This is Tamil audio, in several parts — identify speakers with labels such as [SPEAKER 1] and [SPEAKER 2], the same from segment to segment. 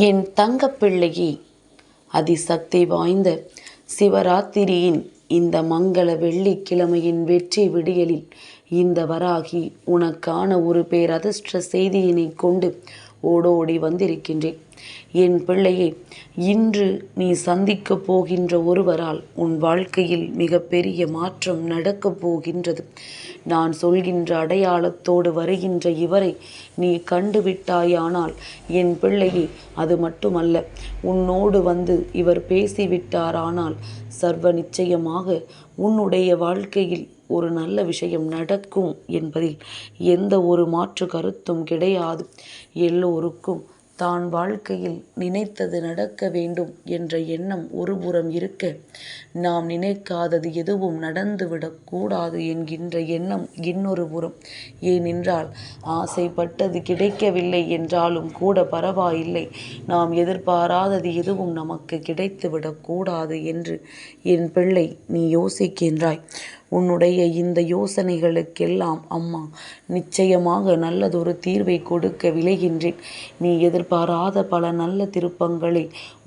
[SPEAKER 1] என் தங்கப்பிள்ளையே அதிசக்தி வாய்ந்த சிவராத்திரியின் இந்த மங்கள வெள்ளிக்கிழமையின் வெற்றி விடியலில் இந்த வராகி உனக்கான ஒரு பேரதிர்ஷ்ட செய்தியினை கொண்டு ஓடோடி வந்திருக்கின்றேன். என் பிள்ளையே இன்று நீ சந்திக்கப் போகின்ற ஒருவரால் உன் வாழ்க்கையில் மிகப்பெரிய மாற்றம் நடக்கப் போகின்றது. நான் சொல்கின்ற அடையாளத்தோடு வருகின்ற இவரை நீ கண்டுவிட்டாயானால் என் பிள்ளையே அது மட்டுமல்ல உன்னோடு வந்து இவர் பேசிவிட்டாரானால் சர்வ நிச்சயமாக உன்னுடைய வாழ்க்கையில் ஒரு நல்ல விஷயம் நடக்கும் என்பதில் எந்த ஒரு மாற்று கருத்தும் கிடையாது. எல்லோருக்கும் தான் வாழ்க்கையில் நினைத்தது நடக்க வேண்டும் என்ற எண்ணம் ஒருபுறம் இருக்க நாம் நினைக்காதது எதுவும் நடந்துவிடக்கூடாது என்கின்ற எண்ணம் இன்னொரு புறம். ஏனென்றால் ஆசைப்பட்டது கிடைக்கவில்லை என்றாலும் கூட பரவாயில்லை. நாம் எதிர்பாராதது எதுவும் நமக்கு கிடைத்துவிடக்கூடாது என்று என் பிள்ளை நீ யோசிக்கின்றாய். உன்னுடைய இந்த யோசனைகளுக்கெல்லாம் அம்மா நிச்சயமாக நல்லதொரு தீர்வை கொடுக்க விளைகின்றேன் நீ எதிர்பாராத பல நல்ல திருப்பங்களை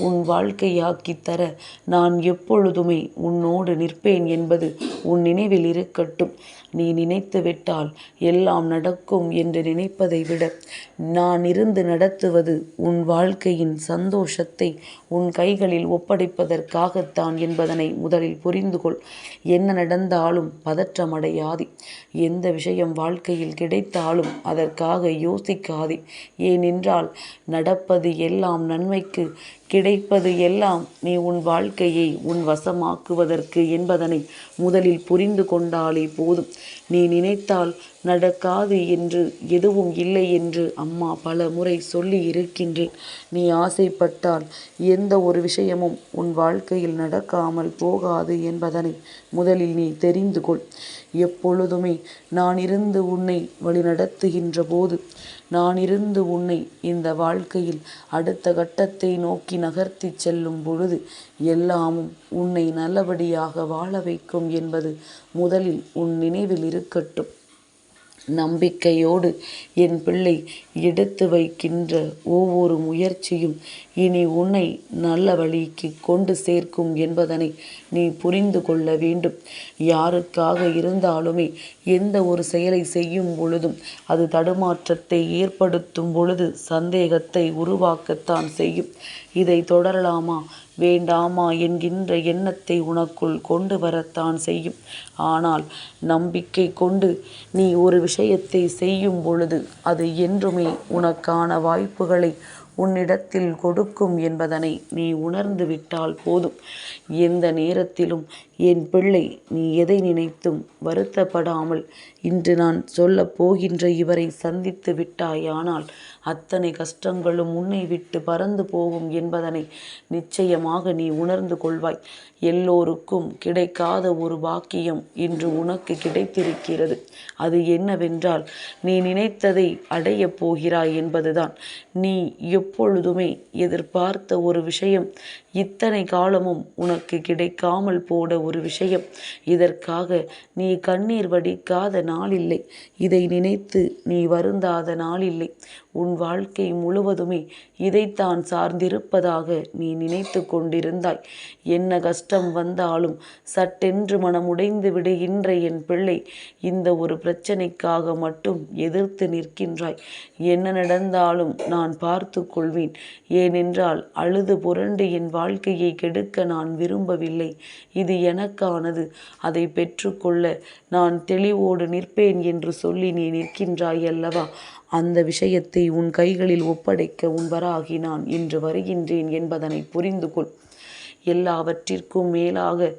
[SPEAKER 1] உன் வாழ்க்கையாக்கித்தர நான் எப்பொழுதுமே உன்னோடு நிற்பேன் என்பது உன் நினைவில் இருக்கட்டும். நீ நினைத்து விட்டால் எல்லாம் நடக்கும் என்று நினைப்பதை விட நான் இருந்து நடத்துவது உன் வாழ்க்கையின் சந்தோஷத்தை உன் கைகளில் ஒப்படைப்பதற்காகத்தான் என்பதனை முதலில் புரிந்து கொள். என்ன நடந்தாலும் பதற்றமடையாதே. எந்த விஷயம் வாழ்க்கையில் கிடைத்தாலும் அதற்காக யோசிக்காதே. ஏனென்றால் நடப்பது எல்லாம் நன்மைக்கு கிடைப்பது எல்லாம் நீ உன் வாழ்க்கையை உன் வசமாக்குவதற்கு என்பதனை முதலில் புரிந்து கொண்டாலே போதும். நீ நினைத்தால் நடக்காது என்று எதுவும் இல்லை என்று அம்மா பல முறை சொல்லி இருக்கின்றேன். நீ ஆசைப்பட்டால் எந்த ஒரு விஷயமும் உன் வாழ்க்கையில் நடக்காமல் போகாது என்பதனை முதலில் நீ தெரிந்து கொள். எப்பொழுதுமே நான் இருந்து உன்னை வழிநடத்துகின்ற போது நான் இருந்து உன்னை இந்த வாழ்க்கையில் அடுத்த கட்டத்தை நோக்கி நகர்த்தி செல்லும் பொழுது எல்லாமும் உன்னை நல்லபடியாக வாழ வைக்கும் என்பது முதலில் உன் நினைவில் இருக்கட்டும். நம்பிக்கையோடு என் பிள்ளை எடுத்து வைக்கின்ற ஒவ்வொரு முயற்சியும் இனி உன்னை நல்ல வழிக்கு கொண்டு சேர்க்கும் என்பதனை நீ புரிந்து கொள்ள வேண்டும். யாருக்காக இருந்தாலுமே எந்த ஒரு செயலை செய்யும் பொழுதும் அது தடுமாற்றத்தை ஏற்படுத்தும் பொழுது சந்தேகத்தை உருவாக்கத்தான் செய்யும். இதை தொடரலாமா? வேண்டாமா என்கின்ற எண்ணத்தை உனக்குள் கொண்டு வரத்தான் செய்யும். ஆனால் நம்பிக்கை கொண்டு நீ ஒரு விஷயத்தை செய்யும் பொழுது அது என்றுமே உனக்கான வாய்ப்புகளை உன்னிடத்தில் கொடுக்கும் என்பதனை நீ உணர்ந்து விட்டால் போதும். எந்த நேரத்திலும் என் பிள்ளை நீ எதை நினைத்தும் வருத்தப்படாமல் இன்று நான் சொல்லப் போகின்ற இவரை சந்தித்து விட்டாயானால் அத்தனை கஷ்டங்களும் உன்னை விட்டு பறந்து போகும் என்பதனை நிச்சயமாக நீ உணர்ந்து கொள்வாய். எல்லோருக்கும் கிடைக்காத ஒரு பாக்கியம் இன்று உனக்கு கிடைத்திருக்கிறது. அது என்னவென்றால் நீ நினைத்ததை அடையப் போகிறாய் என்பதுதான். நீ எப்பொழுதுமே எதிர்பார்த்த ஒரு விஷயம் இத்தனை காலமும் உனக்கு கிடைக்காமல் போட ஒரு விஷயம். இதற்காக நீ கண்ணீர் வடிக்காத நாள் இல்லை இதை நினைத்து நீ வருந்தாத நாள் இல்லை உன் வாழ்க்கை முழுவதுமே இதைத்தான் சார்ந்திருப்பதாக நீ நினைத்து கொண்டிருந்தாய். என்ன கஷ்டம் வந்தாலும் சட்டென்று மனமுடைந்து விடுகின்ற என் பிள்ளை. இந்த ஒரு பிரச்சனைக்காக மட்டும் எதிர்த்து நிற்கின்றாய். என்ன நடந்தாலும் நான் பார்த்து கொள்வேன். ஏனென்றால் அழுது புரண்டு என் வாழ்க்கையை கெடுக்க நான் விரும்பவில்லை. இது எனக்கானது. அதை பெற்றுக்கொள்ள நான் தெளிவோடு நிற்பேன் என்று சொல்லி நீ நிற்கின்றாய் அல்லவா? அந்த விஷயத்தை உன் கைகளில் ஒப்படைக்க உன் வராகி நான் இன்று வருகின்றேன் என்பதனை புரிந்து கொள் எல்லாவற்றிற்கும் மேலாக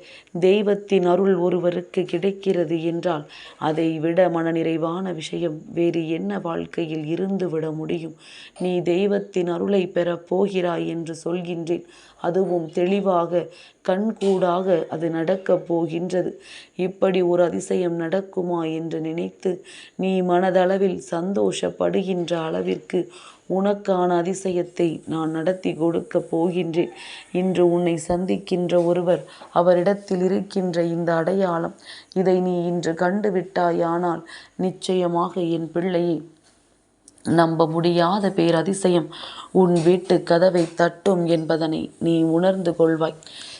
[SPEAKER 1] தெய்வத்தின் அருள் ஒருவருக்கு கிடைக்கிறது என்றால் அதை விட மனநிறைவான விஷயம் வேறு என்ன வாழ்க்கையில் இருந்து விட முடியும்? நீ தெய்வத்தின் அருளை பெறப் போகிறாய் என்று சொல்கின்றேன். அதுவும் தெளிவாக கண்கூடாக அது நடக்கப் போகின்றது. இப்படி ஒரு அதிசயம் நடக்குமா என்று நினைத்து நீ மனதளவில் சந்தோஷப்படுகின்ற அளவிற்கு உனக்கான அதிசயத்தை நான் நடத்தி கொடுக்கப் போகின்றேன் இன்று உன்னை சந்திக்கின்ற ஒருவர் அவரிடத்தில் இருக்கின்ற இந்த அடையாளம் இதை நீ இன்று கண்டுவிட்டாயானால் நிச்சயமாக என் பிள்ளையை நம்ப முடியாத பேரதிசயம் உன் வீட்டு கதவை தட்டும் என்பதனை நீ உணர்ந்து கொள்வாய்.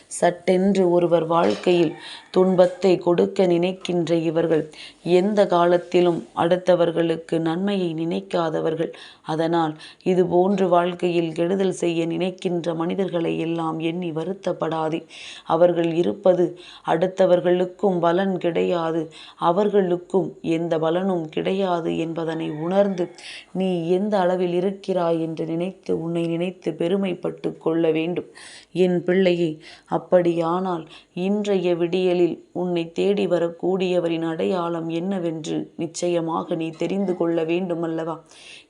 [SPEAKER 1] சட்டென்று ஒருவர் வாழ்க்கையில் துன்பத்தை கொடுக்க நினைக்கின்ற இவர்கள் எந்த காலத்திலும் அடுத்தவர்களுக்கு நன்மையை நினைக்காதவர்கள். அதனால் இதுபோன்று வாழ்க்கையில் கெடுதல் செய்ய நினைக்கின்ற மனிதர்களை எல்லாம் எண்ணி வருத்தப்படாதே. அவர்கள் இருப்பது அடுத்தவர்களுக்கும் பலன் கிடையாது அவர்களுக்கும் எந்த பலனும் கிடையாது என்பதனை உணர்ந்து நீ எந்த அளவில் இருக்கிறாய் என்று நினைத்து உன்னை நினைத்து பெருமைப்பட்டுக் கொள்ள வேண்டும். என் பிள்ளையை அப்படியானால் இன்றைய விடியலில் உன்னை தேடி வரக்கூடியவரின் அடையாளம் என்னவென்று நிச்சயமாக நீ தெரிந்து கொள்ள வேண்டுமல்லவா?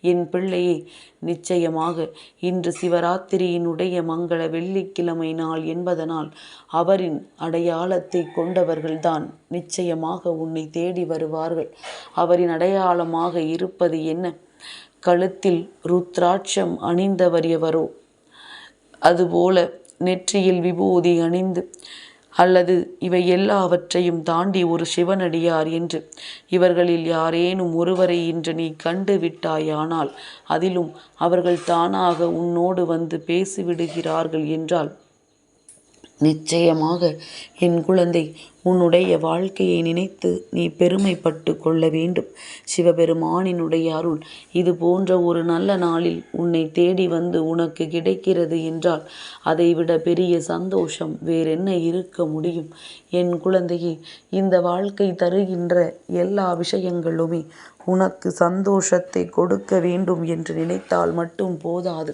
[SPEAKER 1] என் பிள்ளையே நிச்சயமாக இன்று சிவராத்திரியினுடைய மங்கள வெள்ளிக்கிழமை நாள் என்பதனால் அவரின் அடையாளத்தைக் கொண்டவர்கள்தான் நிச்சயமாக உன்னை தேடி வருவார்கள். அவரின் அடையாளமாக இருப்பது என்ன? கழுத்தில் ருத்ராட்சம் அணிந்தவர் எவரோ அதுபோல நெற்றியில் விபூதி அணிந்து அல்லது இவை எல்லாவற்றையும் தாண்டி ஒரு சிவனடியார் என்று. இவர்களில் யாரேனும் ஒருவரை இன்று நீ கண்டு விட்டாயானால் அதிலும் அவர்கள் தானாக உன்னோடு வந்து பேசிவிடுகிறார்கள் என்றால் நிச்சயமாக என் குழந்தை உன்னுடைய வாழ்க்கையை நினைத்து நீ பெருமைப்பட்டு கொள்ள வேண்டும். சிவபெருமானினுடைய அருள் இது போன்ற ஒரு நல்ல நாளில் உன்னை தேடி வந்து உனக்கு கிடைக்கிறது என்றால் அதைவிட பெரிய சந்தோஷம் வேறென்ன இருக்க முடியும்? என் குழந்தையே இந்த வாழ்க்கை தருகின்ற எல்லா விஷயங்களுமே உனக்கு சந்தோஷத்தை கொடுக்க வேண்டும் என்று நினைத்தால் மட்டும் போதாது.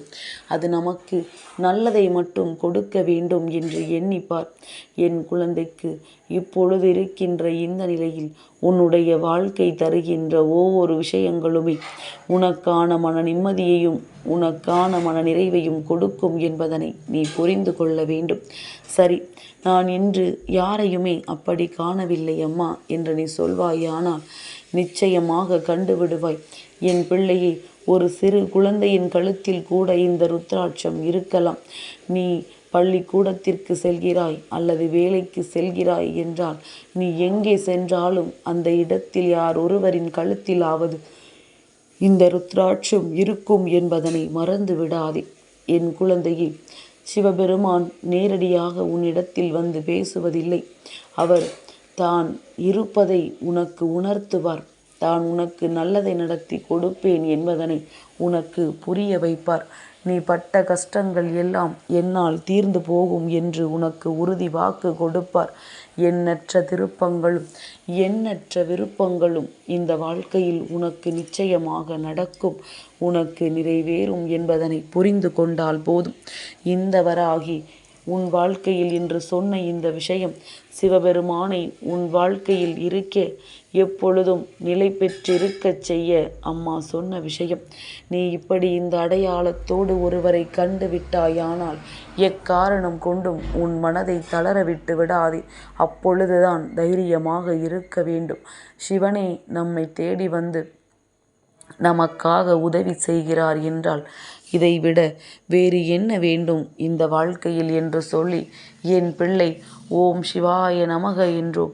[SPEAKER 1] அது நமக்கு நல்லதை மட்டும் கொடுக்க வேண்டும் என்று எண்ணிப்பார். என் குழந்தைக்கு இப்பொழுது இருக்கின்ற இந்த நிலையில் உன்னுடைய வாழ்க்கை தருகின்ற ஒவ்வொரு விஷயங்களுமே உனக்கான மன நிம்மதியையும் உனக்கான மன நிறைவையும் கொடுக்கும் என்பதனை நீ புரிந்து கொள்ள வேண்டும். சரி நான் இன்று யாரையுமே அப்படி காணவில்லை அம்மா என்று நீ சொல்வாயானால் நிச்சயமாக கண்டுவிடுவாய். என் பிள்ளையை ஒரு சிறு குழந்தையின் கழுத்தில் கூட இந்த ருத்ராட்சம் இருக்கலாம். நீ பள்ளிக்கூடத்திற்கு செல்கிறாய் அல்லது வேலைக்கு செல்கிறாய் என்றால் நீ எங்கே சென்றாலும் அந்த இடத்தில் யார் ஒருவரின் கழுத்திலாவது இந்த ருத்ராட்சம் இருக்கும் என்பதனை மறந்து விடாதே. என் குழந்தையே சிவபெருமான் நேரடியாக உன்னிடத்தில் வந்து பேசுவதில்லை. அவர் தான் இருப்பதை உனக்கு உணர்த்துவார். தான் உனக்கு நல்லதை நடத்தி கொடுப்பேன் என்பதனை உனக்கு புரிய வைப்பார். நீ பட்ட கஷ்டங்கள் எல்லாம் என்னால் தீர்ந்து போகும் என்று உனக்கு உறுதி வாக்கு கொடுப்பார். எண்ணற்ற திருப்பங்களும் எண்ணற்ற விருப்பங்களும் இந்த வாழ்க்கையில் உனக்கு நிச்சயமாக நடக்கும் உனக்கு நிறைவேறும் என்பதனை புரிந்து கொண்டால் போதும். இந்த வராகி உன் வாழ்க்கையில் இன்று சொன்ன இந்த விஷயம் சிவபெருமானை உன் வாழ்க்கையில் இருக்க எப்பொழுதும் நிலை பெற்றிருக்கச் செய்ய அம்மா சொன்ன விஷயம். நீ இப்படி இந்த அடையாளத்தோடு ஒருவரை கண்டு விட்டாயானால் எக்காரணம் கொண்டும் உன் மனதை தளர விட்டு விடாதே. அப்பொழுதுதான் தைரியமாக இருக்க வேண்டும். சிவனே நம்மை தேடி வந்து நமக்காக உதவி செய்கிறார் என்றால் இதைவிட வேறு என்ன வேண்டும் இந்த வாழ்க்கையில் என்று சொல்லி என் பிள்ளை ஓம் சிவாய நமக என்றோ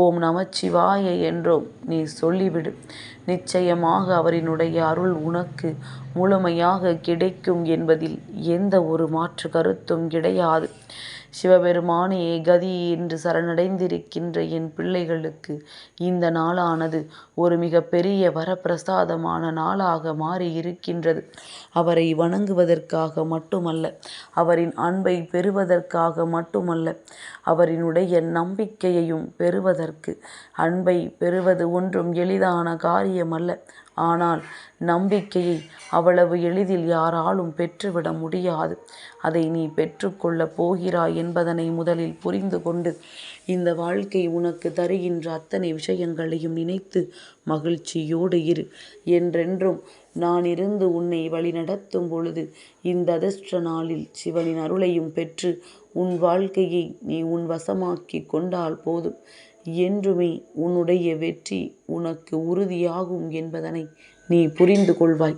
[SPEAKER 1] ஓம் நமச்சிவாய என்றும் நீ சொல்லிவிடு. நிச்சயமாக அவரினுடைய அருள் உனக்கு முழுமையாக கிடைக்கும் என்பதில் எந்த ஒரு மாற்று கருத்தும் கிடையாது. சிவபெருமானே கதி என்று சரணடைந்திருக்கின்ற என் பிள்ளைகளுக்கு இந்த நாளானது ஒரு மிக பெரிய வரப்பிரசாதமான நாளாக மாறி இருக்கின்றது. அவரை வணங்குவதற்காக மட்டுமல்ல அவரின் அன்பை பெறுவதற்காக மட்டுமல்ல அவரினுடைய நம்பிக்கையையும் பெறுவதற்கு. அன்பை பெறுவது ஒன்றும் எளிதான காரியமல்ல. ஆனால் நம்பிக்கையை அவ்வளவு எளிதில் யாராலும் பெற்றுவிட முடியாது. அதை நீ பெற்றுக்கொள்ளப் போகிறாய் என்பதனை முதலில் புரிந்து கொண்டு இந்த வாழ்க்கை உனக்கு தருகின்ற அத்தனை விஷயங்களையும் நினைத்து மகிழ்ச்சியோடு இரு. என்றென்றும் நான் இருந்து உன்னை வழிநடத்தும் பொழுது இந்த அதிர்ஷ்ட நாளில் சிவனின் அருளையும் பெற்று உன் வாழ்க்கையை நீ உன் வசமாக்கி கொண்டால் போதும். என்றுமே உன்னுடைய வெற்றி உனக்கு உறுதியாகும் என்பதனை நீ புரிந்து கொள்வாய்.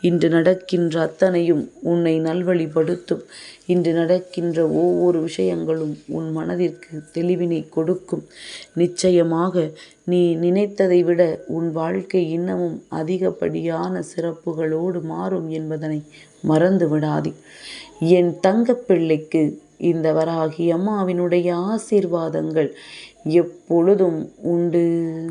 [SPEAKER 1] இன்று நடக்கின்ற அத்தனையும் உன்னை நல்வழிப்படுத்தும். இன்று நடக்கின்ற ஒவ்வொரு விஷயங்களும் உன் மனதிற்கு தெளிவினை கொடுக்கும். நிச்சயமாக நீ நினைத்ததை விட உன் வாழ்க்கை இன்னமும் அதிகப்படியான சிறப்புகளோடு மாறும் என்பதனை மறந்து விடாதே. என் தங்கப்பிள்ளைக்கு இந்த வராகி அம்மாவினுடைய ஆசீர்வாதங்கள் எப்பொழுதும் உண்டு.